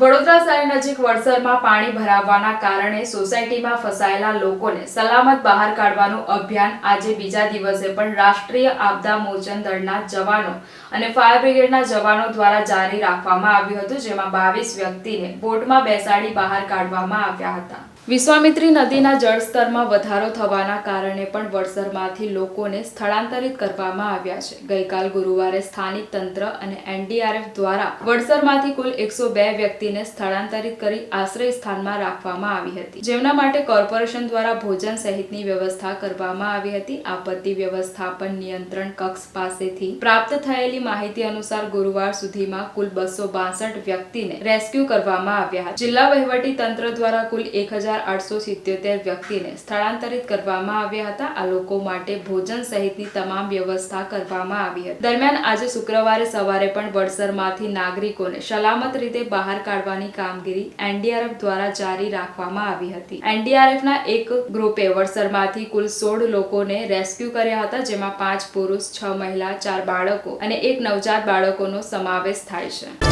વડોદરા શહેર નજીક વડસરમાં પાણી ભરાવાના કારણે સોસાયટીમાં ફસાયેલા લોકોને સલામત બહાર કાઢવાનું અભિયાન આજે બીજા દિવસે પણ રાષ્ટ્રીય આપદા મોચન દળના જવાનો અને ફાયર બ્રિગેડના જવાનો દ્વારા જારી રાખવામાં આવ્યું હતું, જેમાં બાવીસ વ્યક્તિને બોટમાં બેસાડી બહાર કાઢવામાં આવ્યા હતા. વિશ્વામિત્રી નદીના જળસ્તરમાં વધારો થવાના કારણે પણ વડસરમાંથી લોકોને સ્થળાંતરિત કરવામાં આવ્યા છે. ગઈકાલ ગુરુવારે સ્થાનિક તંત્ર અને એનડીઆરએફ દ્વારા વડસરમાંથી કુલ એકસો બે વ્યક્તિને સ્થળાંતરિત કરી આશ્રય સ્થાનમાં રાખવામાં આવી હતી. જેમના માટે કોર્પોરેશન દ્વારા ભોજન સહિતની વ્યવસ્થા કરવામાં આવી હતી. આપત્તિ વ્યવસ્થાપન નિયંત્રણ કક્ષ પાસેથી પ્રાપ્ત થયેલી માહિતી અનુસાર ગુરુવાર સુધીમાં કુલ બસો બાસઠ વ્યક્તિને રેસ્ક્યુ કરવામાં આવ્યા હતા. જિલ્લા વહીવટી તંત્ર દ્વારા કુલ એક હજાર આઠસો સિત્યોતેર વ્યક્તિને સ્થળાંતરિત કરવામાં આવ્યા હતા. આ લોકો માટે ભોજન સહિતની તમામ વ્યવસ્થા કરવામાં આવી હતી. દરમિયાન આજે શુક્રવારે સવારે પણ વડસરમાંથી નાગરિકોને સલામત રીતે બહાર કાઢવાની કામગીરી એનડીઆરએફ દ્વારા જારી રાખવામાં આવી હતી. એનડીઆરએફના એક ગ્રુપે વડસરમાંથી કુલ સોળ લોકોને રેસ્ક્યુ કર્યા હતા, જેમાં પાંચ પુરુષ, છ મહિલા, ચાર બાળકો અને એક નવજાત બાળકોનો સમાવેશ થાય છે.